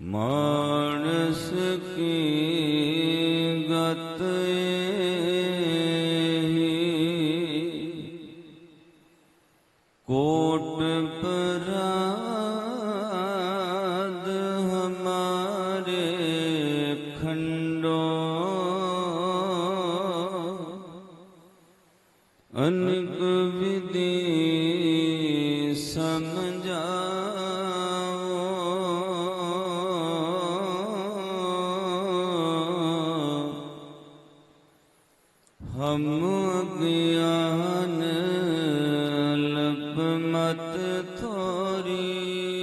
ਮਾਨਸ ਕੀ ਮਤ ਥੋਰੀ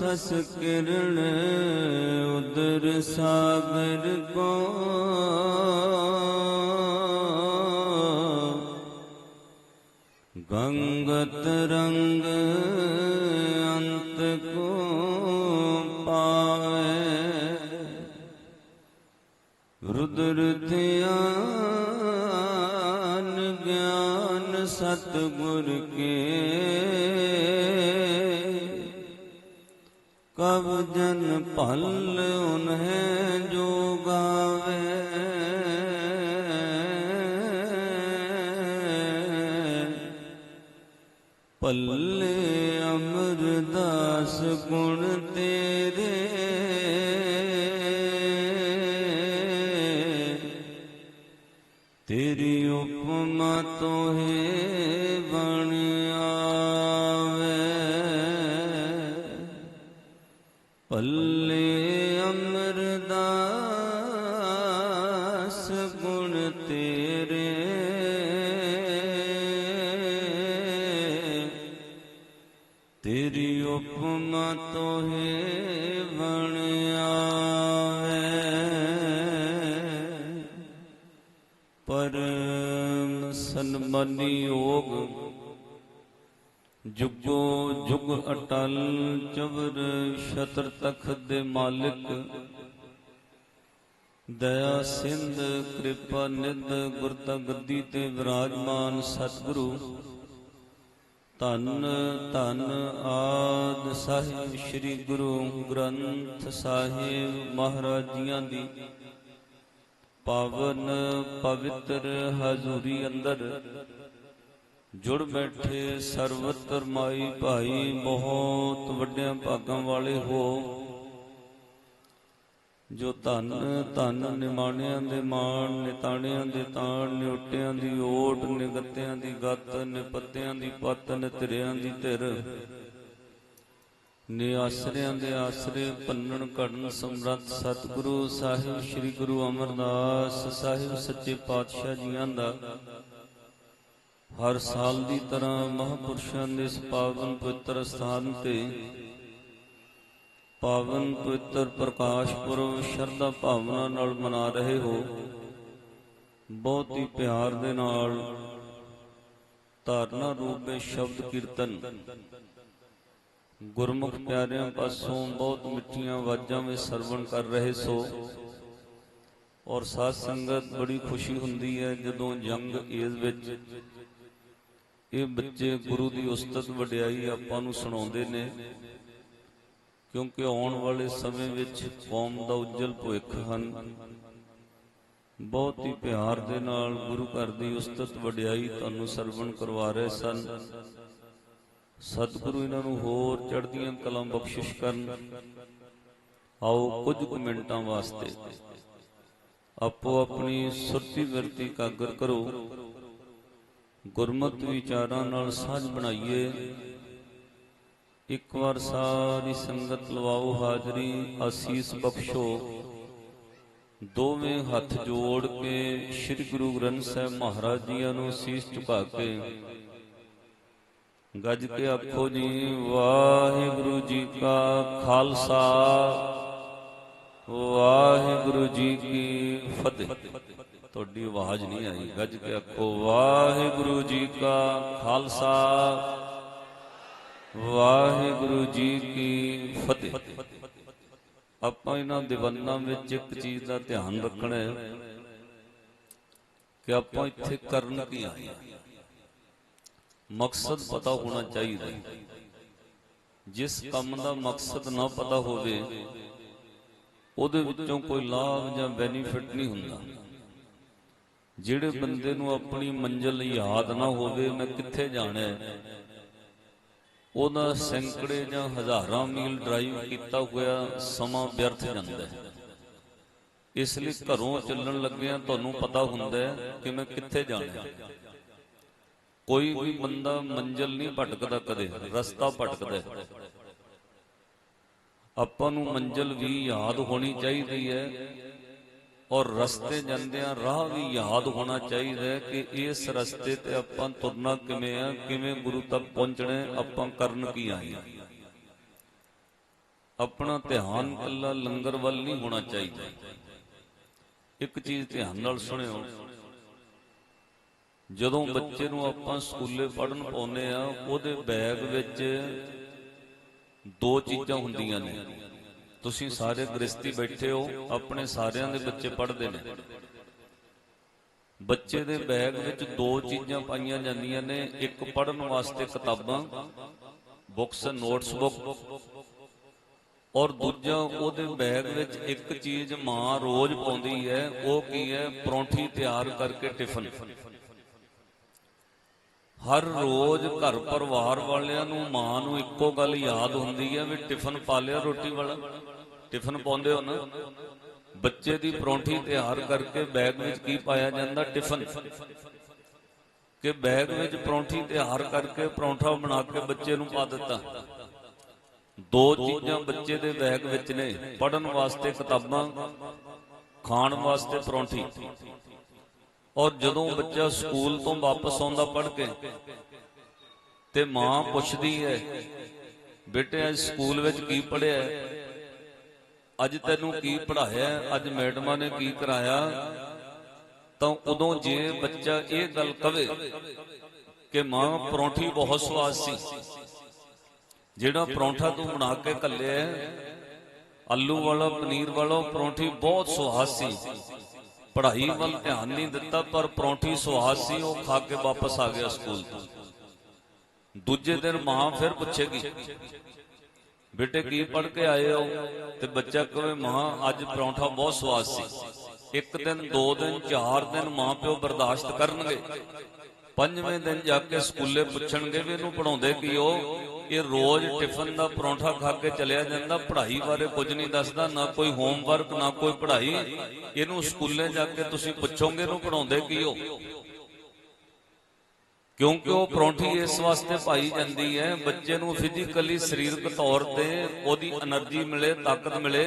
ਸਸ ਕਿਰਣ ਉਦਰ ਸਾਗਰ ਕੋ। ਗੰਗਤ ਰੰਗ ਅੰਤ ਕੋ ਪਾਵੇ। ਰੁਦਰ ਧਿਆਨ ਗਿਆਨ ਸਤਿਗੁਰ ਕੇ। ਕਬ ਜਨ ਭਲ ਉਨਹਿ ਜੋ ਗਾਵੇ। ਪੱਲੇ ਅਮਰਦਾਸ ਗੁਣ ਤੇਰੇ। ਤੇਰੀ ਉਪਮਾ ਤੋਹੇ ਬਣ ਸਨਮਾਨੀ ਯੋਗ ਜੁਗੋ ਜੁਗ ਅਟਲ ਚਵਰ ਛਤਰ ਤਖਤ ਦੇ ਮਾਲਿਕ। ਦਇਆ ਸਿੰਧ ਕਿਰਪਾ ਨਿਧ ਗੁਰਤਾ ਗੱਦੀ ਤੇ ਵਿਰਾਜਮਾਨ ਸਤਿਗੁਰੂ। ਧੰਨ ਧੰਨ ਆਦ ਸਾਹਿਬ ਸ੍ਰੀ ਗੁਰੂ ਗ੍ਰੰਥ ਸਾਹਿਬ ਮਹਾਰਾਜ ਜੀਆਂ ਦੀ। ਪਾਵਨ ਪਵਿੱਤਰ ਹਜ਼ੂਰੀ ਅੰਦਰ। ਜੁੜ ਬੈਠੇ ਸਰਵਤਰ ਮਾਈ ਭਾਈ, ਬਹੁਤ ਵੱਡਿਆਂ ਭਾਗਾਂ ਵਾਲੇ ਹੋ। ਜੋ ਧੰਨ ਧੰਨ ਨਿਮਾਣਿਆਂ ਦੇ ਮਾਣ, ਨਿਤਾਣਿਆਂ ਦੇ ਤਾਣ, ਨਿਉਟਿਆਂ ਦੀ ਓਟ, ਨਿਗੱਤਿਆਂ ਦੀ ਗੱਤ, ਨਿਪੱਤਿਆਂ ਦੀ ਪਤ, ਨਿਤਰਿਆਂ ਦੀ ਧਿਰ। ਨਿਆਸਰਿਆਂ ਦੇ ਆਸਰੇ ਪੰਨਣ ਘੜਨ ਸਮਰੱਥ ਸਤਿਗੁਰੂ ਸਾਹਿਬ ਸ੍ਰੀ ਗੁਰੂ ਅਮਰਦਾਸ ਸਾਹਿਬ ਸੱਚੇ ਪਾਤਸ਼ਾਹ ਜੀਆਂ ਦਾ। ਹਰ ਸਾਲ ਦੀ ਤਰ੍ਹਾਂ ਮਹਾਪੁਰਸ਼ਾਂ ਦੇ ਇਸ ਪਾਵਨ ਪਵਿੱਤਰ ਸਥਾਨ ਤੇ ਪਾਵਨ ਪਵਿੱਤਰ ਪ੍ਰਕਾਸ਼ ਪੁਰਬ ਸ਼ਰਧਾ ਭਾਵਨਾ ਨਾਲ ਮਨਾ ਰਹੇ ਹੋ। ਬਹੁਤ ਹੀ ਪਿਆਰ ਦੇ ਨਾਲ ਧਾਰਨਾ ਰੂਪ ਵਿੱਚ ਸ਼ਬਦ ਕੀਰਤਨ। ਗੁਰਮੁਖ ਪਿਆਰਿਆਂ ਪਾਸੋਂ ਬਹੁਤ ਮਿੱਠੀਆਂ ਆਵਾਜ਼ਾਂ ਵਿੱਚ ਸਰਵਣ ਕਰ ਰਹੇ ਸੋ। ਔਰ ਸਾਧ ਸੰਗਤ ਬੜੀ ਖੁਸ਼ੀ ਹੁੰਦੀ ਹੈ ਜਦੋਂ ਯੰਗ ਏਜ ਵਿੱਚ ਇਹ ਬੱਚੇ ਗੁਰੂ ਦੀ ਉਸਤਤ ਵਡਿਆਈ ਆਪਾਂ ਨੂੰ ਸੁਣਾਉਂਦੇ ਨੇ, ਕਿਉਂਕਿ ਆਉਣ ਵਾਲੇ ਸਮੇਂ ਵਿੱਚ ਕੌਮ ਦਾ ਉਜਲ ਭਵਿੱਖ ਹਨ। ਬਹੁਤ ਹੀ ਪਿਆਰ ਦੇ ਨਾਲ ਗੁਰੂ ਘਰ ਦੀ ਉਸਤਤ ਵਡਿਆਈ ਤੁਹਾਨੂੰ ਸਰਵਣ ਕਰਵਾ ਰਹੇ ਸਨ। ਸਤਿਗੁਰੂ ਇਹਨਾਂ ਨੂੰ ਹੋਰ ਚੜ੍ਹਦੀਆਂ ਕਲਾਂ ਬਖਸ਼ਿਸ਼ ਕਰਨ। ਆਓ ਕੁਝ ਕੁ ਮਿੰਟਾਂ ਵਾਸਤੇ ਆਪੋ ਆਪਣੀ ਸੁਰਤੀ ਵਰਤੀ ਕਾਗਰ ਕਰੋ। ਗੁਰਮਤਿ ਵਿਚਾਰਾਂ ਨਾਲ ਸਾਝ ਬਣਾਈਏ। ਇੱਕ ਵਾਰ ਸਾਰੀ ਸੰਗਤ ਲਵਾਓ ਹਾਜ਼ਰੀ, ਅਸੀਸ ਬਖਸ਼ੋ। ਦੋਵੇਂ ਹੱਥ ਜੋੜ ਕੇ ਸ੍ਰੀ ਗੁਰੂ ਗ੍ਰੰਥ ਸਾਹਿਬ ਮਹਾਰਾਜ ਜੀਆਂ ਨੂੰ ਸੀਸ ਝੁਕਾ ਕੇ ਗੱਜ ਕੇ ਆਖੋ ਜੀ, ਵਾਹਿਗੁਰੂ ਜੀ ਕਾ ਖਾਲਸਾ, ਵਾਹਿਗੁਰੂ ਜੀ ਕੀ ਫਤਿਹ। ਤੁਹਾਡੀ ਆਵਾਜ਼ ਨਹੀਂ ਆਈ, ਗੱਜ ਕੇ ਆਖੋ, ਵਾਹਿਗੁਰੂ ਜੀ ਕਾ ਖਾਲਸਾ, ਵਾਹਿਗੁਰੂ ਜੀ ਕੀ ਫਤਿਹ। ਆਪਾਂ ਇਹਨਾਂ ਦਿਵੰਨਾਂ ਵਿੱਚ ਇੱਕ ਚੀਜ਼ ਦਾ ਧਿਆਨ ਰੱਖਣਾ ਹੈ ਕਿ ਆਪਾਂ ਇੱਥੇ ਕਰਨ ਕੀ ਆਏ ਹਾਂ? ਮਕਸਦ ਪਤਾ ਹੋਣਾ ਚਾਹੀਦਾ ਜਿਸ ਕੰਮ ਦਾ ਮਕਸਦ ਨਾ ਪਤਾ ਹੋਵੇ, ਉਹਦੇ ਵਿੱਚੋਂ ਕੋਈ ਲਾਭ ਜਾਂ ਬੈਨੀਫਿਟ ਨਹੀਂ ਹੁੰਦਾ। ਜਿਹੜੇ ਬੰਦੇ ਨੂੰ ਆਪਣੀ ਮੰਜ਼ਿਲ ਯਾਦ ਨਾ ਹੋਵੇ, ਮੈਂ ਕਿੱਥੇ ਜਾਣਾ ਹੈ? ਉਹਦਾ ਸੈਂਕੜੇ ਜਾਂ ਹਜ਼ਾਰਾਂ ਮੀਲ ਡਰਾਈਵ ਕੀਤਾ ਹੋਇਆ ਸਮਾਂ ਵਿਅਰਥ ਜਾਂਦਾ ਹੈ। ਇਸ ਲਈ ਘਰੋਂ ਚੱਲਣ ਲੱਗਿਆਂ ਤੁਹਾਨੂੰ ਪਤਾ ਹੁੰਦਾ ਹੈ ਕਿ ਮੈਂ ਕਿੱਥੇ ਜਾਣਾ ਹੈ। ਕੋਈ ਵੀ ਬੰਦਾ ਮੰਜ਼ਿਲ ਨਹੀਂ ਭਟਕਦਾ ਕਦੇ, ਰਸਤਾ ਭਟਕਦਾ ਆਪਾਂ ਨੂੰ ਮੰਜ਼ਿਲ ਵੀ ਯਾਦ ਹੋਣੀ ਚਾਹੀਦੀ ਹੈ ਔਰ ਰਸਤੇ ਜਾਂਦਿਆਂ ਰਾਹ ਵੀ ਯਾਦ ਹੋਣਾ ਚਾਹੀਦਾ ਹੈ ਕਿ ਇਸ ਰਸਤੇ ਤੇ ਆਪਾਂ ਤੁਰਨਾ ਕਿਵੇਂ ਆ, ਕਿਵੇਂ ਗੁਰੂ ਤੱਕ ਪਹੁੰਚਣਾ ਆਪਾਂ ਕਰਨ ਕੀ ਆਏ ਆਪਣਾ ਧਿਆਨ ਕੱਲਾ ਲੰਗਰ ਵੱਲ ਨਹੀਂ ਹੋਣਾ ਚਾਹੀਦਾ। ਇੱਕ ਚੀਜ਼ ਧਿਆਨ ਨਾਲ ਸੁਣਿਓ। ਜਦੋਂ ਬੱਚੇ ਨੂੰ ਆਪਾਂ ਸਕੂਲੇ ਪੜਨ ਪਾਉਨੇ ਆ, ਉਹਦੇ ਬੈਗ ਵਿੱਚ ਦੋ ਚੀਜ਼ਾਂ ਹੁੰਦੀਆਂ ਨੇ। ਤੁਸੀਂ ਸਾਰੇ ਗ੍ਰਸਤੀ ਬੈਠੇ ਹੋ, ਆਪਣੇ ਸਾਰਿਆਂ ਦੇ ਬੱਚੇ ਪੜ੍ਹਦੇ ਨੇ। ਬੱਚੇ ਦੇ ਬੈਗ ਵਿੱਚ ਦੋ ਚੀਜ਼ਾਂ ਪਾਈਆਂ ਜਾਂਦੀਆਂ ਨੇ, ਇੱਕ ਪੜਨ ਵਾਸਤੇ ਕਿਤਾਬਾਂ ਬੁੱਕਸ ਨੋਟਸ ਬੁੱਕ ਔਰ ਦੂਜਾ ਉਹਦੇ ਬੈਗ ਵਿੱਚ ਇੱਕ ਚੀਜ਼ ਮਾਂ ਰੋਜ਼ ਪਾਉਂਦੀ ਹੈ, ਉਹ ਕੀ ਹੈ? ਪਰੌਂਠੀ ਤਿਆਰ ਕਰਕੇ ਟਿਫਨ ਹਰ ਰੋਜ਼ ਘਰ ਪਰਿਵਾਰ ਵਾਲਿਆਂ ਨੂੰ ਮਾਂ ਨੂੰ ਇੱਕੋ ਗੱਲ ਯਾਦ ਹੁੰਦੀ ਹੈ ਵੀ ਟਿਫਨ ਪਾ ਲਿਆ ਰੋਟੀ ਵਾਲਾ। ਟਿਫਨ ਪਾਉਂਦੇ ਹੋ ਨਾ? ਬੱਚੇ ਦੀ ਪਰੌਂਠੀ ਤਿਆਰ ਕਰਕੇ ਬੈਗ ਵਿੱਚ ਕੀ ਪਾਇਆ ਜਾਂਦਾ? ਟਿਫਨ। ਕਿ ਬੈਗ ਵਿੱਚ ਪਰੌਂਠੀ ਤਿਆਰ ਕਰਕੇ ਪਰੌਂਠਾ ਬਣਾ ਕੇ ਬੱਚੇ ਨੂੰ ਪਾ ਦਿੱਤਾ। ਦੋ ਚੀਜ਼ਾਂ ਬੱਚੇ ਦੇ ਬੈਗ ਵਿੱਚ ਨੇ। ਪੜਨ ਵਾਸਤੇ ਕਿਤਾਬਾਂ, ਖਾਣ ਵਾਸਤੇ ਪਰੌਂਠੀ। ਔਰ ਜਦੋਂ ਬੱਚਾ ਸਕੂਲ ਤੋਂ ਵਾਪਸ ਆਉਂਦਾ ਪੜ ਕੇ, ਤੇ ਮਾਂ ਪੁੱਛਦੀ ਹੈ, ਬੇਟੇ, ਅੱਜ ਸਕੂਲ ਵਿੱਚ ਕੀ ਪੜਿਆ ਅੱਜ ਤੈਨੂੰ ਕੀ ਪੜਾਇਆ ਅੱਜ ਮੈਡਮਾਂ ਨੇ ਕੀ ਕਰਾਇਆ? ਤਾਂ ਉਦੋਂ ਜੇ ਬੱਚਾ ਇਹ ਗੱਲ ਕਵੇ ਕਿ ਮਾਂ, ਪਰੌਂਠੀ ਬਹੁਤ ਸਵਾਦ ਸੀ। ਜਿਹੜਾ ਪਰੌਂਠਾ ਤੂੰ ਬਣਾ ਕੇ ਘੱਲਿਆ ਆਲੂ ਵਾਲਾ, ਪਨੀਰ ਵਾਲਾ ਪਰੌਂਠੀ ਬਹੁਤ ਸਵਾਦ ਸੀ। ਪੜ੍ਹਾਈ ਵੱਲ ਧਿਆਨ ਨਹੀਂ ਦਿੱਤਾ, ਪਰ ਪਰੌਂਠੀ ਸਵਾਦ ਸੀ, ਉਹ ਖਾ ਕੇ ਵਾਪਸ ਆ ਗਿਆ ਸਕੂਲ ਤੋਂ। ਦੂਜੇ ਦਿਨ ਮਾਂ ਫਿਰ ਪੁੱਛੇਗੀ, ਬੇਟੇ, ਕੀ ਪੜ੍ਹ ਕੇ ਆਏ ਹੋ? ਤੇ ਬੱਚਾ ਕਹੇ, ਮਾਂ, ਅੱਜ ਪਰੌਂਠਾ ਬਹੁਤ ਸਵਾਦ ਸੀ। ਇੱਕ ਦਿਨ, ਦੋ ਦਿਨ, ਚਾਰ ਦਿਨ ਮਾਂ ਪਿਓ ਬਰਦਾਸ਼ਤ ਕਰਨਗੇ। ਪੰਜਵੇਂ ਦਿਨ ਜਾ ਕੇ ਸਕੂਲੇ ਪੁੱਛਣਗੇ ਵੀ ਇਹਨੂੰ ਪੜਾਉਂਦੇ ਕੀ ਹੋ? ਇਹ ਰੋਜ਼ ਟਿਫਨ ਦਾ ਪਰੌਂਠਾ ਖਾ ਕੇ ਚਲਿਆ ਜਾਂਦਾ, ਪੜ੍ਹਾਈ ਬਾਰੇ ਕੁਝ ਨਹੀਂ ਦੱਸਦਾ, ਨਾ ਕੋਈ ਹੋਮਵਰਕ ਨਾ ਕੋਈ ਪੜ੍ਹਾਈ। ਇਹਨੂੰ ਸਕੂਲੇ ਜਾ ਕੇ ਤੁਸੀਂ ਪੁੱਛੋਗੇ, ਇਹਨੂੰ ਪੜਾਉਂਦੇ ਕੀ ਹੋ? ਕਿਉਂਕਿ ਉਹ ਪਰੌਂਠੀ ਇਸ ਵਾਸਤੇ ਪਾਈ ਜਾਂਦੀ ਹੈ ਬੱਚੇ ਨੂੰ ਫਿਜ਼ੀਕਲੀ ਸਰੀਰਕ ਤੌਰ ਤੇ ਉਹਦੀ એનર્ਜੀ ਮਿਲੇ ਤਾਕਤ ਮਿਲੇ।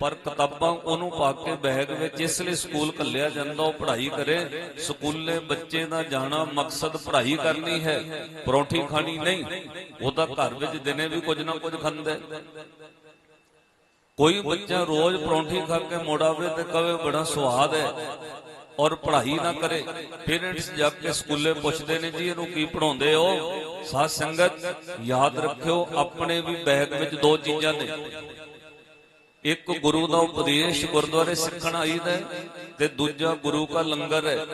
ਪਰ ਕਿਤਾਬਾਂ ਉਹਨੂੰ ਪਾ ਕੇ ਬੈਗ ਵਿੱਚ ਇਸ ਲਈ ਸਕੂਲ ਕੱਲਿਆ ਜਾਂਦਾ ਉਹ ਪੜ੍ਹਾਈ ਕਰੇ। ਸਕੂਲੇ ਬੱਚੇ ਦਾ ਜਾਣਾ ਮਕਸਦ ਪੜ੍ਹਾਈ ਕਰਨੀ ਹੈ। ਪਰੌਂਠੀ ਖਾਣੀ ਨਹੀਂ ਉਹ ਤਾਂ ਘਰ ਵਿੱਚ ਦਿਨੇ ਵੀ ਕੁਝ ਨਾ ਕੁਝ ਖਾਂਦਾ ਕੋਈ ਬੱਚਾ ਰੋਜ਼ ਪਰੌਂਠੀ ਖਾ ਕੇ ਮੋੜਾਵੇ ਤੇ ਕਵੇ ਬੜਾ ਸਵਾਦ ਹੈ। ਔਰ ਪੜ੍ਹਾਈ ਨਾ ਕਰੇ। ਪੇਰੈਂਟਸ ਜਾ ਕੇ ਸਕੂਲੇ ਪੁੱਛਦੇ ਨੇ, ਜੀ ਇਹਨੂੰ ਕੀ ਪੜਾਉਂਦੇ ਹੋ? ਸਾਧ ਸੰਗਤ, ਯਾਦ ਰੱਖਿਓ, ਆਪਣੇ ਵੀ ਬੈਗ ਵਿੱਚ ਦੋ ਚੀਜ਼ਾਂ ਨੇ। ਇੱਕ ਗੁਰੂ ਦਾ ਉਪਦੇਸ਼ ਗੁਰਦੁਆਰੇ ਸਿੱਖਣ ਆਈਦਾ ਤੇ ਦੂਜਾ ਗੁਰੂ ਦਾ ਲੰਗਰ ਹੈ।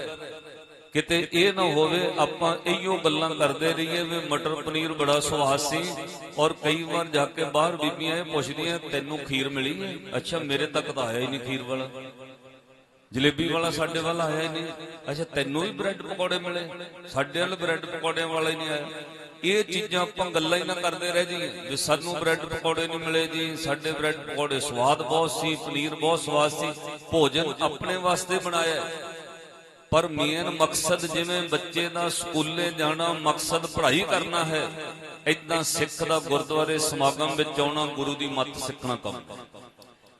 ਕਿਤੇ ਇਹ ਨਾ ਹੋਵੇ, ਆਪਾਂ ਇਹੀਓ ਗੱਲਾਂ ਕਰਦੇ ਰਹੀਏ ਵੀ ਮਟਰ ਪਨੀਰ ਬੜਾ ਸਵਾਦ ਸੀ ਔਰ ਕਈ ਵਾਰ ਜਾ ਕੇ ਬਾਹਰ ਬੀਬੀਆਂ ਇਹ ਪੁੱਛਦੀਆਂ, ਤੈਨੂੰ ਖੀਰ ਮਿਲੀ? ਹੈ ਅੱਛਾ, ਮੇਰੇ ਤੱਕ ਤਾਂ ਆਇਆ ਹੀ ਨਹੀਂ ਖੀਰ ਵਾਲਾ। ਜਲੇਬੀ ਵਾਲਾ ਸਾਡੇ ਵੱਲ ਆਇਆ ਹੀ ਨਹੀਂ। ਅੱਛਾ, ਤੈਨੂੰ ਵੀ ਬ੍ਰੈਡ ਪਕੌੜੇ ਮਿਲੇ? ਸਾਡੇ ਵੱਲ ਬ੍ਰੈਡ ਪਕੌੜਿਆਂ ਵਾਲਾ ਹੀ ਨਹੀਂ ਆਇਆ। ਇਹ ਚੀਜ਼ਾਂ ਆਪਾਂ ਗੱਲਾਂ ਹੀ ਨਾ ਕਰਦੇ ਰਹਿ ਜੀ ਵੀ ਸਾਨੂੰ ਬ੍ਰੈਡ ਪਕੌੜੇ ਨਹੀਂ ਮਿਲੇ ਜੀ। ਸਾਡੇ ਬ੍ਰੈਡ ਪਕੌੜੇ ਸਵਾਦ ਬਹੁਤ ਸੀ, ਪਨੀਰ ਬਹੁਤ ਸਵਾਦ ਸੀ। ਭੋਜਨ ਆਪਣੇ ਵਾਸਤੇ ਬਣਾਇਆ। ਪਰ ਮੇਨ ਮਕਸਦ ਜਿਵੇਂ ਬੱਚੇ ਦਾ ਸਕੂਲੇ ਜਾਣਾ, ਮਕਸਦ ਪੜ੍ਹਾਈ ਕਰਨਾ ਹੈ ਇਦਾਂ ਸਿੱਖ ਦਾ ਗੁਰਦੁਆਰੇ ਸਮਾਗਮ ਵਿੱਚ ਆਉਣਾ, ਗੁਰੂ ਦੀ ਮੱਤ ਸਿੱਖਣਾ ਕੰਮ।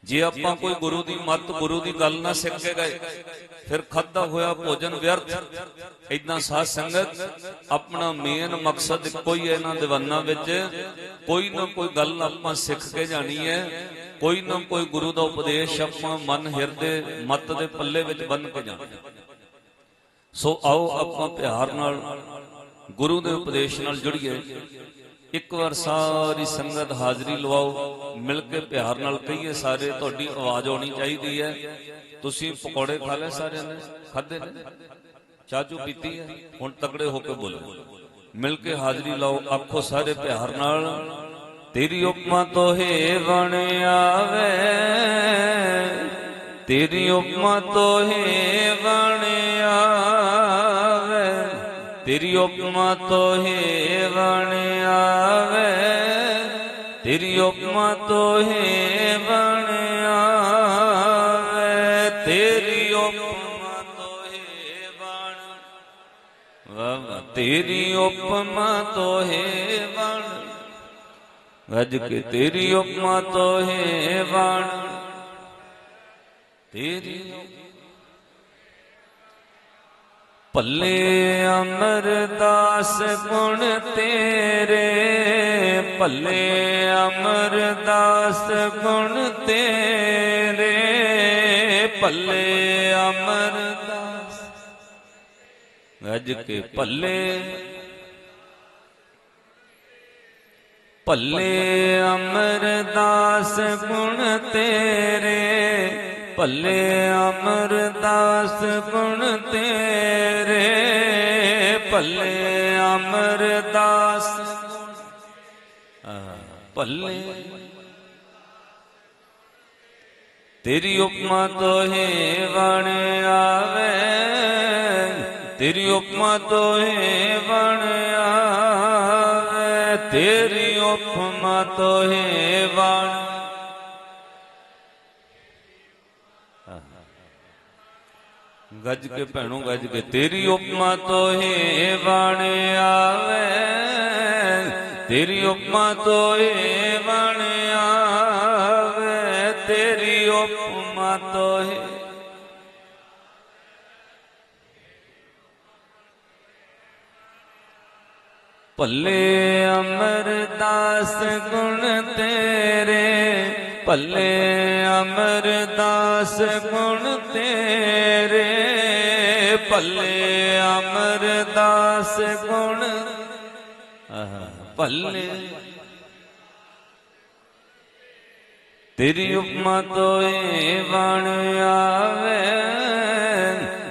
ਜੇ ਆਪਾਂ ਕੋਈ ਗੁਰੂ ਦੀ ਮੱਤ, ਗੁਰੂ ਦੀ ਗੱਲ ਨਾ ਸਿੱਖ ਕੇ ਗਏ, ਫਿਰ ਖਾਦਾ ਹੋਇਆ ਭੋਜਨ ਵਿਅਰਥ। ਇਦਾਂ ਸਾਧ ਸੰਗਤ, ਆਪਣਾ ਮੇਨ ਮਕਸਦ ਕੋਈ ਹੈ ਇਹਨਾਂ ਦੀਵਾਨਾਂ ਵਿੱਚ। ਕੋਈ ਨਾ ਕੋਈ ਗੱਲ ਆਪਾਂ ਸਿੱਖ ਕੇ ਜਾਣੀ ਹੈ। ਕੋਈ ਨਾ ਕੋਈ ਗੁਰੂ ਦਾ ਉਪਦੇਸ਼ ਆਪਾਂ ਮਨ, ਹਿਰਦੇ, ਮੱਤ ਦੇ ਪੱਲੇ ਵਿੱਚ ਬੰਨ ਕੇ ਜਾਣਾ ਸੋ ਆਓ ਆਪਾਂ ਪਿਆਰ ਨਾਲ, ਗੁਰੂ ਦੇ ਉਪਦੇਸ਼ ਨਾਲ ਜੁੜੀਏ। ਇੱਕ ਵਾਰ ਸਾਰੀ ਸੰਗਤ ਹਾਜ਼ਰੀ ਲਵਾਓ, ਮਿਲ ਕੇ ਪਿਆਰ ਨਾਲ ਕਹੀਏ, ਸਾਰੇ, ਤੁਹਾਡੀ ਆਵਾਜ਼ ਆਉਣੀ ਚਾਹੀਦੀ ਹੈ। ਤੁਸੀਂ ਪਕੌੜੇ ਖਾ ਲਏ ਸਾਰਿਆਂ ਨੇ? ਖਾਦੇ ਨੇ? ਚਾਚੂ ਪੀਤੀ ਹੈ? ਹੁਣ ਤਕੜੇ ਹੋ ਕੇ ਬੋਲੋ। ਮਿਲ ਕੇ ਹਾਜ਼ਰੀ ਲਾਓ, ਆਖੋ ਸਾਰੇ ਪਿਆਰ ਨਾਲ, ਤੇਰੀ ਉਪਮਾ ਤੋਹੇ ਬਣ ਆਵੇ, ਤੇਰੀ ਉਪਮਾ ਤੋਹੇ ਬਣ ਆਵੇ। ਤੇਰੀ ਉਪਮਾ ਤੋਹੇ ਬਣ ਆਵੇ ਤੇਰੀ ਉਪਮਾ ਤੋਹੇ ਬਣ ਆਵੇ ਤੇਰੀ ਉਪਮਾ ਤੋਹੇ ਬਣ ਵਾਹ ਵਾਹ, ਤੇਰੀ ਉਪਮਾ ਤੋਹੇ ਵਣ ਵਜ ਕੇ ਤੇਰੀ ਉਪਮਾ ਤੋਹੇ ਵਣ ਤੇਰੀ ਭੱਲੇ ਅਮਰਦਾਸ ਗੁਣ ਤੇਰੇ, ਭੱਲੇ ਅਮਰਦਾਸ ਗੁਣ ਤੇਰੇ, ਭੱਲੇ ਅਮਰਦਾਸ। ਗੱਜ ਕੇ ਭੱਲੇ ਭੱਲੇ ਅਮਰਦਾਸ ਗੁਣ ਤੇਰੇ, ਭੱਲੇ ਅਮਰਦਾਸ ਗੁਣ ਤੇਰੇ। ਭੱਲੇ ਅਮਰਦਾਸ। ਆਹ, ਭੱਲੇ। ਤੇਰੀ ਉਪਮਾ ਤੋਹੇ ਬਣ ਆਵੇ ਤੇਰੀ ਉਪਮਾ ਤੋਹੇ ਬਣ ਆਵੇ ਤੇਰੀ ਉਪਮਾ ਤੋਹੇ ਬਣ ਗੱਜ ਕੇ ਭੈਣੋ ਗੱਜ ਕੇ ਤੇਰੀ ਉਪਮਾ ਤੋਹੇ ਬਣ ਆਵੇ ਤੇਰੀ ਉਪਮਾ ਤੋਹੇ ਬਣ ਆਵੇ ਤੇਰੀ ਉਪਮਾ ਤੋਹੇ ਭੱਲੇ ਅਮਰਦਾਸ ਗੁਣ ਤੇਰੇ ਭੱਲੇ ਅਮਰਦਾਸ ਗੁਣ ਤੇਰੇ ਭੱਲੇ ਅਮਰਦਾਸ ਗੁਣ। ਭੱਲੇ। ਤੇਰੀ ਉਪਮਾ ਤੋਏ ਬਣ ਆਵੇ।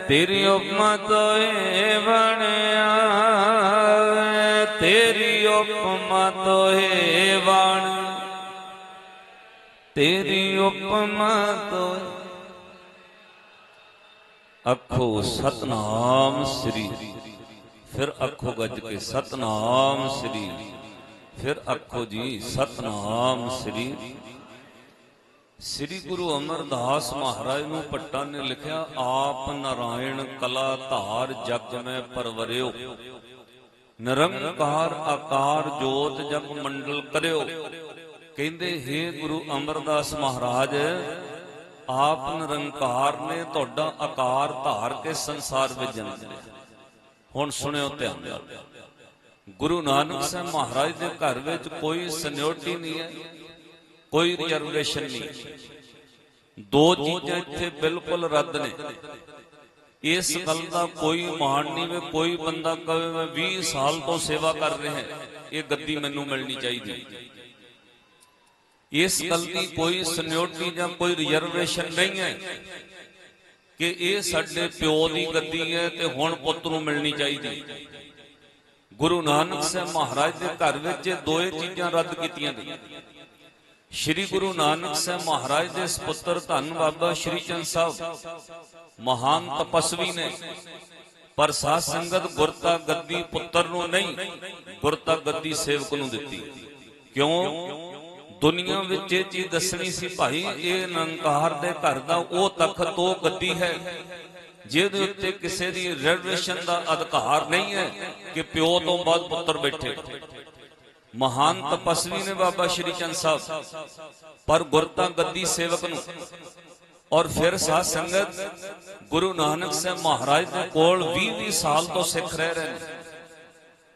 ਤੇਰੀ ਉਪਮਾ ਤੋਏ ਬਣ ਆਵੇ। ਤੇਰੀ ਉਪਮਾ ਤੋਏ ਬਣ ਤੇਰੀ ਉਪਮਾ ਤੋਏ ਅੱਖੋ ਸਤਨਾਮ ਸ੍ਰੀ। ਫਿਰ ਅੱਖੋ ਗੱਜ ਕੇ ਸਤਨਾਮ ਸ੍ਰੀ। ਫਿਰ ਅੱਖੋ ਜੀ ਸਤਨਾਮ ਸ੍ਰੀ। ਸ੍ਰੀ ਗੁਰੂ ਅਮਰਦਾਸ ਮਹਾਰਾਜ ਨੂੰ ਪੱਟਾਂ ਨੇ ਲਿਖਿਆ, ਆਪ ਨਾਰਾਇਣ ਕਲਾ ਧਾਰ ਜਗ ਮੈਂ ਪਰਵਰਿਓ। ਨਿਰੰਕਾਰ ਆਕਾਰ ਜੋਤ ਜਗ ਮੰਡਲ ਕਰਿਓ। ਕਹਿੰਦੇ हे ਗੁਰੂ ਅਮਰਦਾਸ ਮਹਾਰਾਜ ਆਪ ਨਿਰੰਕਾਰ ਨੇ ਤੁਹਾਡਾ ਆਕਾਰ ਧਾਰ ਕੇ ਸੰਸਾਰ ਵਿੱਚ ਜਨਮ ਲਿਆ। ਹੁਣ ਸੁਣਿਓ ਧਿਆਨ ਨਾਲ। ਗੁਰੂ ਨਾਨਕ ਸਾਹਿਬ ਮਹਾਰਾਜ ਦੇ ਘਰ ਵਿੱਚ ਕੋਈ ਸਨਿਓਰਟੀ ਨਹੀਂ ਹੈ, ਕੋਈ ਰਿਜ਼ਰਵੇਸ਼ਨ ਨਹੀਂ ਦੋ ਚੀਜ਼ਾਂ ਇੱਥੇ ਬਿਲਕੁਲ ਰੱਦ ਨੇ। ਇਸ ਗੱਲ ਦਾ ਕੋਈ ਮਾਣ ਨਹੀਂ ਵੇ, ਕੋਈ ਬੰਦਾ ਕਹੇ ਮੈਂ 20 ਸਾਲ ਤੋਂ ਸੇਵਾ ਕਰ ਰਿਹਾ, ਇਹ ਗੱਦੀ ਮੈਨੂੰ ਮਿਲਣੀ ਚਾਹੀਦੀ ਇਸ ਗੱਲ ਦੀ ਕੋਈ ਸਨਿਓਰਟੀ ਜਾਂ ਕੋਈ ਰਿਜ਼ਰਵੇਸ਼ਨ ਨਹੀਂ ਹੈ ਕਿ ਇਹ ਸਾਡੇ ਪਿਓ ਦੀ ਗੱਦੀ ਹੈ ਤੇ ਹੁਣ ਪੁੱਤ ਨੂੰ ਮਿਲਣੀ ਚਾਹੀਦੀ ਗੁਰੂ ਨਾਨਕ ਸਾਹਿਬ ਮਹਾਰਾਜ ਦੇ ਘਰ ਵਿੱਚ ਦੋਏ ਚੀਜ਼ਾਂ ਰੱਦ ਕੀਤੀਆਂ ਗਈਆਂ। ਸ਼੍ਰੀ ਗੁਰੂ ਨਾਨਕ ਸਾਹਿਬ ਮਹਾਰਾਜ ਦੇ ਸੁਪੁੱਤਰ ਧੰਨ ਬਾਬਾ ਸ਼੍ਰੀ ਚੰਦ ਸਾਹਿਬ ਮਹਾਨ ਤਪਸਵੀ ਨੇ। ਪਰ ਸਾਧ ਸੰਗਤ ਗੁਰਤਾ ਗੱਦੀ ਪੁੱਤਰ ਨੂੰ ਨਹੀਂ ਗੁਰਤਾ ਗੱਦੀ ਸੇਵਕ ਨੂੰ ਦਿੱਤੀ। ਕਿਉਂ? ਦੁਨੀਆ ਵਿੱਚ ਇਹ ਚੀਜ਼ ਦੱਸਣੀ ਸੀ, ਭਾਈ, ਇਹ ਨਿਰੰਕਾਰ ਦੇ ਘਰ ਦਾ ਉਹ ਤਖਤ, ਉਹ ਗੱਦੀ ਹੈ, ਜਿਹਦੇ ਉੱਤੇ ਕਿਸੇ ਦੀ ਰਿਜ਼ਰਵੇਸ਼ਨ ਦਾ ਅਧਿਕਾਰ ਨਹੀਂ ਹੈ ਕਿ ਪਿਓ ਤੋਂ ਬਾਅਦ ਪੁੱਤਰ ਬੈਠੇ। ਮਹਾਨ ਤਪਸਵੀ ਨੇ ਬਾਬਾ ਸ਼੍ਰੀ ਚੰਦ ਸਾਹਿਬ, ਪਰ ਗੁਰਤਾ ਗੱਦੀ ਸੇਵਕ ਨੂੰ। ਔਰ ਫਿਰ ਸਾਧ ਸੰਗਤ ਗੁਰੂ ਨਾਨਕ ਸਾਹਿਬ ਮਹਾਰਾਜ ਦੇ ਕੋਲ 20 20 ਸਾਲ ਤੋਂ ਸਿੱਖ ਰਹਿ ਰਹੇ ਨੇ।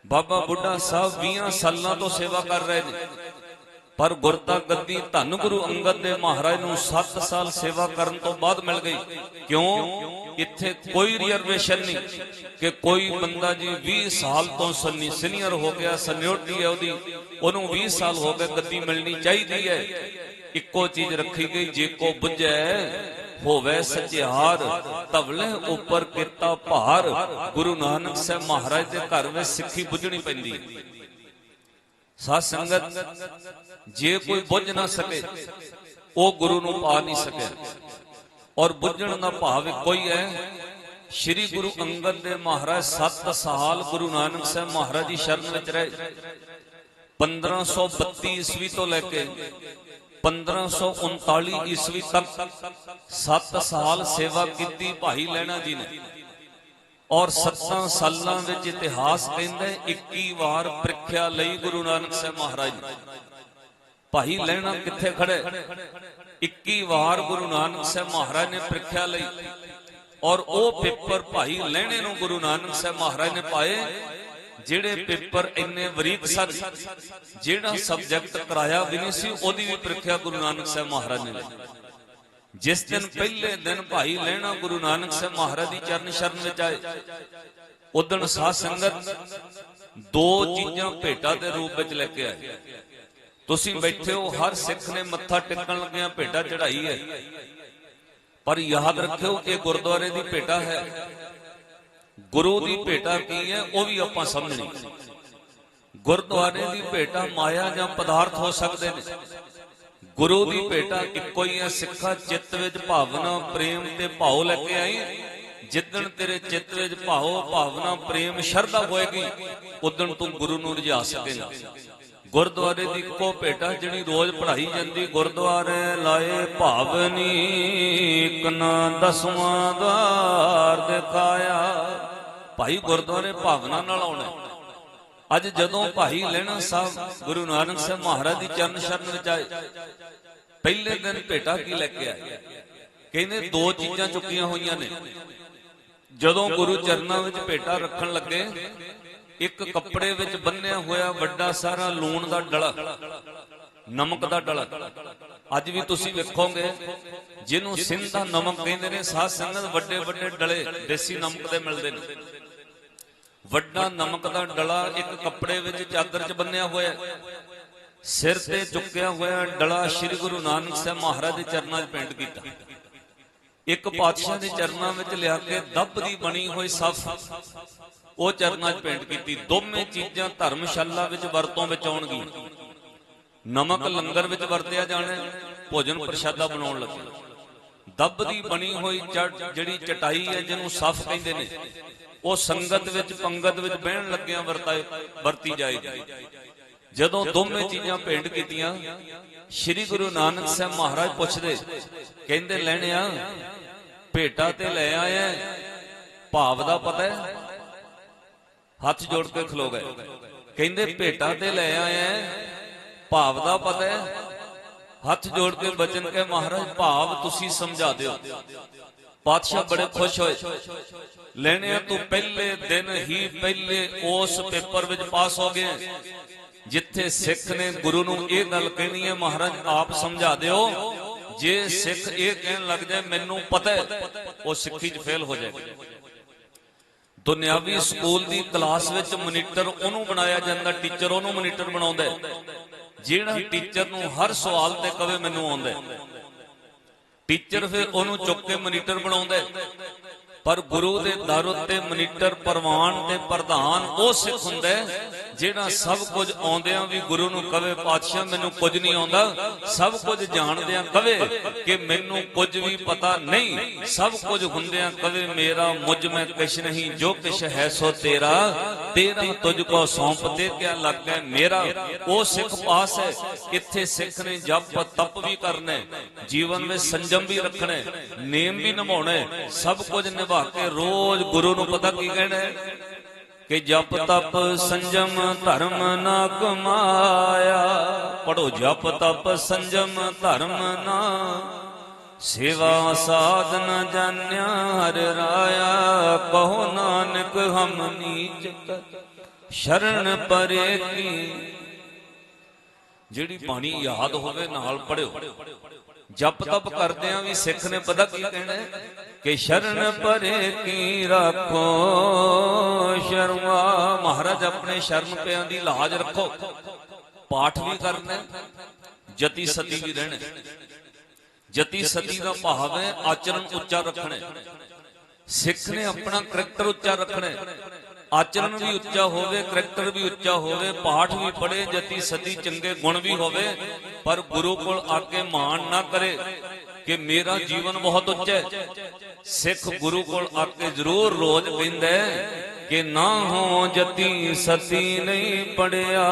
ਬਾਬਾ ਬੁੱਢਾ ਸਾਹਿਬ 20 ਸਾਲਾਂ ਤੋਂ ਸੇਵਾ ਕਰ ਰਹੇ ਨੇ। ਪਰ ਗੁਰਤਾ ਗੱਦੀ ਧੰਨ ਗੁਰੂ ਅੰਗਦ ਦੇ ਮਹਾਰਾਜ ਨੂੰ 7 ਸਾਲ ਸੇਵਾ ਕਰਨ ਤੋਂ ਬਾਅਦ ਮਿਲ ਗਈ। ਕਿਉਂ? ਇੱਥੇ ਕੋਈ ਰਿਜ਼ਰਵੇਸ਼ਨ ਨਹੀਂ ਕਿ ਕੋਈ ਬੰਦਾ ਜੀ 20 ਸਾਲ ਤੋਂ ਸੰਨੀ ਸੀਨੀਅਰ ਹੋ ਗਿਆ ਸੈਨਿਓਰਟੀ ਹੈ ਉਹਦੀ, ਉਹਨੂੰ 20 ਸਾਲ ਹੋ ਗਏ ਗੱਦੀ ਮਿਲਣੀ ਚਾਹੀਦੀ ਹੈ। ਇੱਕੋ ਚੀਜ਼ ਰੱਖੀ ਗਈ, ਜੇ ਕੋ ਬੁਝੈ, ਹੋਵੇ ਸਚਿਆਰ ਤਵਲੇ ਉੱਪਰ ਕੀਤਾ ਭਾਰ। ਗੁਰੂ ਨਾਨਕ ਸਾਹਿਬ ਮਹਾਰਾਜ ਦੇ ਘਰ ਵਿੱਚ ਸਿੱਖੀ ਬੁੱਝਣੀ ਪੈਂਦੀ। ਹੈ ਸਾਧ ਸੰਗਤ, ਜੇ ਕੋਈ ਬੁੱਝ ਨਾ ਸਕੇ, ਉਹ ਗੁਰੂ ਨੂੰ ਪਾ ਨਹੀਂ ਸਕਿਆ ਔਰ ਬੁੱਝਣ ਦਾ ਭਾਵ ਇੱਕੋ ਹੈ ਸ੍ਰੀ ਗੁਰੂ ਅੰਗਦ ਦੇ ਮਹਾਰਾਜ 7 ਸਾਲ ਗੁਰੂ ਨਾਨਕ ਸਾਹਿਬ ਮਹਾਰਾਜ ਦੀ ਸ਼ਰਨ ਵਿੱਚ ਰਹੇ। 1532 ਈਸਵੀ ਤੋਂ ਲੈ ਕੇ 1539 ਈਸਵੀ ਤੱਕ 7 ਸਾਲ ਸੇਵਾ ਕੀਤੀ ਭਾਈ ਲੈਣਾ ਜੀ ਨੇ। ਔਰ ਸੱਤਾਂ ਸਾਲਾਂ ਵਿੱਚ ਇਤਿਹਾਸ ਕਹਿੰਦਾ 21 ਵਾਰ ਪ੍ਰੀਖਿਆ ਲਈ ਗੁਰੂ ਨਾਨਕ ਸਾਹਿਬ ਮਹਾਰਾਜ ਨੇ। ਭਾਈ ਲੈਣਾ ਕਿੱਥੇ ਖੜੇ 21 ਵਾਰ ਗੁਰੂ ਨਾਨਕ ਸਾਹਿਬ ਮਹਾਰਾਜ ਨੇ ਪ੍ਰੀਖਿਆ ਲਈ। ਔਰ ਉਹ ਪੇਪਰ ਭਾਈ ਲੈਣੇ ਨੂੰ ਗੁਰੂ ਨਾਨਕ ਸਾਹਿਬ ਮਹਾਰਾਜ ਨੇ ਪਾਏ, ਜਿਹੜੇ ਪੇਪਰ ਇੰਨੇ ਬਰੀਕ ਸਨ, ਜਿਹੜਾ ਸਬਜੈਕਟ ਕਰਾਇਆ ਵੀ ਨਹੀਂ ਸੀ, ਉਹਦੀ ਵੀ ਪ੍ਰੀਖਿਆ ਗੁਰੂ ਨਾਨਕ ਸਾਹਿਬ ਮਹਾਰਾਜ ਨੇ ਲਈ। ਜਿਸ ਦਿਨ ਪਹਿਲੇ ਦਿਨ ਭਾਈ ਲੈਣਾ ਗੁਰੂ ਨਾਨਕ ਸਾਹਿਬ ਮਹਾਰਾਜ ਦੀ ਚਰਨ ਸ਼ਰਨ ਵਿੱਚ ਆਏ। ਉਦਣ ਸਾਧ ਸੰਗਤ ਦੋ ਚੀਜ਼ਾਂ ਭੇਟਾ ਦੇ ਰੂਪ ਵਿੱਚ ਲੈ ਕੇ ਆਏ। ਤੁਸੀਂ ਬੈਠੇ ਹੋ ਹਰ ਸਿੱਖ ਨੇ ਮੱਥਾ ਟੇਕਣ ਲੱਗਿਆਂ ਭੇਟਾ ਚੜਾਈ ਹੈ। ਪਰ ਯਾਦ ਰੱਖਿਓ ਇਹ ਗੁਰਦੁਆਰੇ ਦੀ ਭੇਟਾ ਹੈ। ਗੁਰੂ ਦੀ ਭੇਟਾ ਕੀ ਹੈ ਉਹ ਵੀ ਆਪਾਂ ਸਮਝਣੀ ਗੁਰਦੁਆਰੇ ਦੀ ਭੇਟਾ ਮਾਇਆ ਜਾਂ ਪਦਾਰਥ ਹੋ ਸਕਦੇ ਨੇ। ਗੁਰੂ ਦੀ ਭੇਟਾ ਇੱਕੋ ਹੀ ਹੈ ਸਿੱਖਾ ਚਿੱਤ ਵਿੱਚ ਭਾਵਨਾ, ਪ੍ਰੇਮ ਤੇ ਭਾਉ ਲੈ ਕੇ ਆਈ। ਜਿੱਦਣ ਤੇਰੇ ਚਿੱਤ ਵਿੱਚ ਭਾਉ, ਭਾਵਨਾ, ਪ੍ਰੇਮ, ਸ਼ਰਧਾ ਹੋਏਗੀ, ਉਦਣ ਤੂੰ ਗੁਰੂ ਨੂੰ ਰਜਾ ਸਕੇਗਾ ਗੁਰਦੁਆਰੇ ਦੀ ਇੱਕੋ ਭੇਟਾ ਜਿਹੜੀ ਰੋਜ਼ ਪੜ੍ਹਾਈ ਜਾਂਦੀ, ਗੁਰਦੁਆਰੇ ਲਾਏ ਭਾਵਨੀ ਕਨਾ ਦਸਵਾਂ ਦਵਾਰ ਦਿਖਾਇਆ। ਭਾਈ ਗੁਰਦੁਆਰੇ ਭਾਵਨਾ ਨਾਲ ਆਉਣਾ। ਅੱਜ ਜਦੋਂ ਭਾਈ ਲੈਣਾ ਸਾਹਿਬ ਗੁਰੂ ਨਾਨਕ ਸਾਹਿਬ ਮਹਾਰਾਜ ਦੀ ਚਰਨ ਸ਼ਰਨ ਵਿੱਚ ਆਏ, ਪਹਿਲੇ ਦਿਨ ਭੇਟਾ ਕੀ ਲੈ ਕੇ ਆਏ? ਕਹਿੰਦੇ ਦੋ ਚੀਜ਼ਾਂ ਚੁੱਕੀਆਂ ਹੋਈਆਂ ਨੇ। ਜਦੋਂ ਗੁਰੂ ਚਰਨਾਂ ਵਿੱਚ ਭੇਟਾ ਰੱਖਣ ਲੱਗੇ, ਇੱਕ ਕੱਪੜੇ ਵਿੱਚ ਬੰਨਿਆ ਹੋਇਆ ਵੱਡਾ ਸਾਰਾ ਲੂਣ ਦਾ ਡਲਾ, ਨਮਕ ਦਾ ਡਲਾ। ਅੱਜ ਵੀ ਤੁਸੀਂ ਵੇਖੋਗੇ, ਜਿਹਨੂੰ ਸਿੰਧ ਦਾ ਨਮਕ ਕਹਿੰਦੇ ਨੇ, ਸਾਧ ਸੰਗਤ ਵੱਡੇ ਵੱਡੇ ਡਲੇ ਦੇਸੀ ਨਮਕ ਦੇ ਮਿਲਦੇ ਨੇ। ਵੱਡਾ ਨਮਕ ਦਾ ਡਲਾ ਇੱਕ ਕੱਪੜੇ ਵਿੱਚ ਚਾਦਰ 'ਚ ਬੰਨਿਆ ਹੋਇਆ ਸਿਰ ਤੇ ਚੁੱਕਿਆ ਹੋਇਆ ਡਲਾ ਸ੍ਰੀ ਗੁਰੂ ਨਾਨਕ ਸਾਹਿਬ ਮਹਾਰਾਜ ਦੇ ਚਰਨਾਂ 'ਚ ਪਿੰਡ ਕੀਤਾ। ਇੱਕ ਪਾਤਸ਼ਾਹ ਦੇ ਚਰਨਾਂ ਵਿੱਚ ਲਿਆ ਕੇ ਦੱਬ ਦੀ ਬਣੀ ਹੋਈ ਸਫ ਉਹ ਚਰਨਾਂ 'ਚ ਪੇਂਟ ਕੀਤੀ। ਦੋਵੇਂ ਚੀਜ਼ਾਂ ਧਰਮਸ਼ਾਲਾ ਵਿੱਚ ਵਰਤੋਂ ਵਿੱਚ ਆਉਣਗੀਆਂ। ਨਮਕ ਲੰਗਰ ਵਿੱਚ ਵਰਤਿਆ ਜਾਣਾ ਭੋਜਨ ਪ੍ਰਸ਼ਾਦਾ ਬਣਾਉਣ ਲੱਗੇ। ਦੱਬ ਦੀ ਬਣੀ ਹੋਈ ਚਟ- ਜਿਹੜੀ ਚਟਾਈ ਹੈ, ਜਿਹਨੂੰ ਸਫ ਕਹਿੰਦੇ ਨੇ ਉਹ ਸੰਗਤ ਵਿੱਚ ਪੰਗਤ ਵਿੱਚ ਬਹਿਣ ਲੱਗਿਆਂ ਵਰਤਾਏ ਵਰਤੀ ਜਾਏਗੀ। ਜਦੋਂ ਦੋਵੇਂ ਚੀਜ਼ਾਂ ਭੇਂਟ ਕੀਤੀਆਂ, ਸ੍ਰੀ ਗੁਰੂ ਨਾਨਕ ਸਾਹਿਬ ਮਹਾਰਾਜ ਪੁੱਛਦੇ, ਕਹਿੰਦੇ ਲੈਣਿਆ ਭੇਟਾ ਤੇ ਲੈ ਆਇਆ ਭਾਵ ਦਾ ਪਤਾ ਹੈ? ਹੱਥ ਜੋੜ ਕੇ ਖਲੋ ਗਏ। ਕਹਿੰਦੇ, ਭੇਟਾ ਤੇ ਲੈ ਆਇਆ ਭਾਵ ਦਾ ਪਤਾ ਹੈ। ਹੱਥ ਜੋੜ ਕੇ ਬਚਨ ਕੇ, ਮਹਾਰਾਜ, ਭਾਵ ਤੁਸੀਂ ਸਮਝਾ ਦਿਓ। ਪਾਤਸ਼ਾਹ ਬੜੇ ਖੁਸ਼ ਹੋਏ। ਲੈਣਿਆ ਤੂੰ ਪਹਿਲੇ ਦਿਨ ਹੀ ਪਹਿਲੇ ਉਸ ਪੇਪਰ ਵਿੱਚ ਪਾਸ ਹੋ ਗਿਆ ਜਿੱਥੇ ਸਿੱਖ ਨੇ ਗੁਰੂ ਨੂੰ ਇਹ ਗੱਲ ਕਹਿਣੀ ਹੈ ਮਹਾਰਾਜ ਆਪ ਸਮਝਾ ਦਿਓ। ਜੇ ਸਿੱਖ ਇਹ ਕਹਿਣ ਲੱਗ ਜਾਏ ਮੈਨੂੰ ਪਤਾ ਹੈ ਉਹ ਸਿੱਖੀ 'ਚ ਫੇਲ ਹੋ ਜਾਏਗਾ। ਦੁਨਿਆਵੀ ਸਕੂਲ ਦੀ ਕਲਾਸ ਵਿੱਚ ਮੋਨੀਟਰ ਉਹਨੂੰ ਬਣਾਇਆ ਜਾਂਦਾ ਟੀਚਰ ਉਹਨੂੰ ਮੋਨੀਟਰ ਬਣਾਉਂਦਾ। ਜਿਹੜਾ ਟੀਚਰ ਨੂੰ ਹਰ ਸਵਾਲ ਤੇ ਕਵੇ ਮੈਨੂੰ ਆਉਂਦਾ। ਟੀਚਰ ਫਿਰ ਉਹਨੂੰ ਚੁੱਕ ਕੇ ਮਨੀਟਰ ਬਣਾਉਂਦਾ ਪਰ ਗੁਰੂ ਦੇ ਦਰ ਉੱਤੇ ਮਨੀਟਰ ਪ੍ਰਵਾਨ ਤੇ ਪ੍ਰਧਾਨ ਉਹ ਸਿੱਖ ਹੁੰਦਾ ਜਿਹੜਾ ਸਭ ਕੁਝ ਆਉਂਦਿਆਂ ਵੀ ਗੁਰੂ ਨੂੰ ਕਵੇ, ਪਾਤਸ਼ਾਹ, ਮੈਨੂੰ ਕੁਝ ਨਹੀਂ ਆਉਂਦਾ। ਸਭ ਕੁਝ ਜਾਣਦਿਆਂ ਕਵੇ ਕਿ ਮੈਨੂੰ ਕੁਝ ਵੀ ਪਤਾ ਨਹੀਂ। ਸਭ ਕੁਝ ਹੁੰਦਿਆਂ ਕਵੇ, ਮੇਰਾ ਮੁਝ ਮੈਂ ਕਿਛ ਨਹੀਂ, ਜੋ ਕਿਛ ਹੈ ਸੋ ਤੇਰਾ। ਤੇਰਾ ਤੁਝ ਕੋ ਸੌਂਪ ਦੇ ਕਿਆ ਲੱਗਦਾ ਮੇਰਾ? ਉਹ ਸਿੱਖ ਪਾਸ ਹੈ। ਇੱਥੇ ਸਿੱਖ ਨੇ ਜਪ, ਤਪ ਵੀ ਕਰਨਾ। ਜੀਵਨ ਵਿੱਚ ਸੰਜਮ ਵੀ ਰੱਖਣਾ। ਨੇਮ ਵੀ ਨਿਭਾਉਣਾ ਸਭ ਕੁਝ ਨਿਭਾ ਕੇ ਰੋਜ਼ ਗੁਰੂ ਨੂੰ ਪਤਾ ਕੀ ਕਹਿਣਾ ਹੈ? ਕਿ ਜਪ ਤਪ ਸੰਜਮ ਧਰਮ ਨਾ ਕਮਾਇਆ। ਪੜੋ ਜਪ ਤਪ ਸੰਜਮ ਧਰਮ ਨਾ। ਸੇਵਾ ਸਾਧਨ ਜਾਣਿਆ ਹਰ ਰਾਇਆ, ਕਹੋ ਨਾਨਕ ਹਮ ਨੀਚ ਸ਼ਰਨ ਪਰੇ ਕੀ। ਜਿਹੜੀ ਬਾਣੀ ਯਾਦ ਹੋਵੇ, ਨਾਲ ਪੜਿਓ ਜਪ ਤਪ ਕਰਦਿਆਂ ਵੀ ਸਿੱਖ ਨੇ ਪਤਾ ਕੀ ਕਹਿਣਾ ਕਿ ਸ਼ਰਨ ਪਰੇ ਕੀ ਰੱਖੋ, ਸ਼ਰਮਾ। ਮਹਾਰਾਜ ਆਪਣੇ ਸ਼ਰਨ ਪਿਆਂ ਦੀ ਲਾਜ ਰੱਖੋ। ਪਾਠ ਵੀ ਕਰਨਾ ਜਤੀ ਸਤੀ ਵੀ ਰਹਿਣਾ ਜਤੀ ਸਤੀ ਦਾ ਭਾਵ ਹੈ ਆਚਰਣ ਉੱਚਾ ਰੱਖਣਾ ਸਿੱਖ ਨੇ ਆਪਣਾ ਕਰੈਕਟਰ ਉੱਚਾ ਰੱਖਣਾ ਆਚਰਣ ਵੀ ਉੱਚਾ ਹੋਵੇ ਕਰੈਕਟਰ ਵੀ ਉੱਚਾ ਹੋਵੇ, ਪਾਠ ਵੀ ਪੜੇ ਜਤੀ ਸਤੀ ਚੰਗੇ ਗੁਣ ਵੀ ਹੋਵੇ, ਪਰ ਗੁਰੂ ਕੋਲ ਆ ਕੇ ਮਾਣ ਨਾ ਕਰੇ ਕਿ ਮੇਰਾ ਜੀਵਨ ਬਹੁਤ ਉੱਚਾ ਹੈ। ਸਿੱਖ ਗੁਰੂ ਕੋਲ ਆ ਕੇ ਜ਼ਰੂਰ ਰੋਜ਼ ਕਹਿੰਦਾ ਕਿ ਨਾ ਹੋ ਜਤੀ ਸਤੀ ਨਹੀਂ ਪੜਿਆ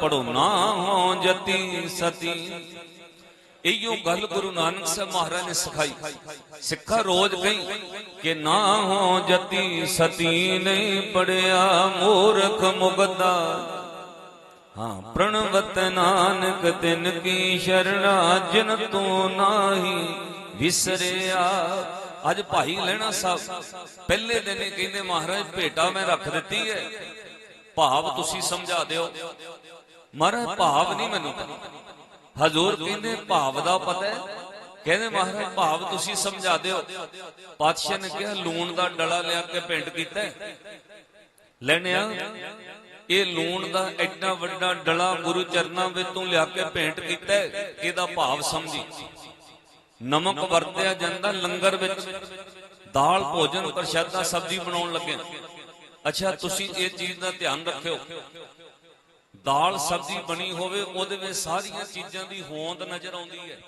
ਪੜੋ ਨਾ ਹੋ ਜਤੀ ਸਤੀ। ਇਹੋ ਗੱਲ ਗੁਰੂ ਨਾਨਕ ਸਾਹਿਬ ਮਹਾਰਾਜ ਨੇ ਸਿਖਾਈ। ਸਿੱਖਾ ਰੋਜ਼ ਕਹੀ ਕਿ ਨਾ ਹੋ ਜਤੀ, ਸਤੀ ਨਹੀਂ ਪੜਿਆ, ਮੂਰਖ ਮੁਗਦਾ। ਹਾਂ, ਪ੍ਰਣਵਤ ਨਾਨਕ ਤਿਨ ਕੀ ਸ਼ਰਣਾ, ਜਿਨ ਤੂੰ ਨਾਹੀ ਵਿਸਰਿਆ। ਅੱਜ ਭਾਈ ਲੈਣਾ ਸਾਹਿਬ ਪਹਿਲੇ ਦਿਨ ਹੀ ਕਹਿੰਦੇ, ਮਹਾਰਾਜ, ਭੇਟਾ ਮੈਂ ਰੱਖ ਦਿੱਤੀ ਹੈ ਭਾਵ ਤੁਸੀਂ ਸਮਝਾ ਦਿਓ। ਮਹਾਰਾਜ, ਭਾਵ ਨਹੀਂ ਮੈਨੂੰ ਪਤਾ। ਹਜ਼ੂਰ ਕਹਿੰਦੇ, ਭਾਵ ਦਾ ਪਤਾ ਹੈ? ਕਹਿੰਦੇ, ਮਹਾਰਾਜ, ਭਾਵ ਤੁਸੀਂ ਸਮਝਾ ਦਿਓ। ਪਾਤਸ਼ਾਹ ਨੇ ਕਿਹਾ, ਲੂਣ ਦਾ ਡਲਾ ਲਿਆ ਕੇ ਪਿੰਡ ਕੀਤਾ ਲੈਣਿਆ ਇਹ ਲੂਣ ਦਾ ਐਡਾ ਵੱਡਾ ਡਲਾ ਗੁਰੂ ਚਰਨਾਂ ਵਿੱਚ ਤੂੰ ਲਿਆ ਕੇ ਭੇਂਟ ਕੀਤਾ ਇਹਦਾ ਭਾਵ ਸਮਝੀ? ਨਮਕ ਵਰਤਿਆ ਜਾਂਦਾ ਲੰਗਰ ਵਿੱਚ। ਦਾਲ ਭੋਜਨ ਪ੍ਰਸ਼ਾਦਾ ਸਬਜ਼ੀ ਬਣਾਉਣ ਲੱਗੇ ਅੱਛਾ, ਤੁਸੀਂ ਇਹ ਚੀਜ਼ ਦਾ ਧਿਆਨ ਰੱਖਿਓ। ਦਾਲ ਸਬਜ਼ੀ ਬਣੀ ਹੋਵੇ ਉਹਦੇ ਵਿੱਚ ਸਾਰੀਆਂ ਚੀਜ਼ਾਂ ਦੀ ਹੋਂਦ ਨਜ਼ਰ ਆਉਂਦੀ ਹੈ।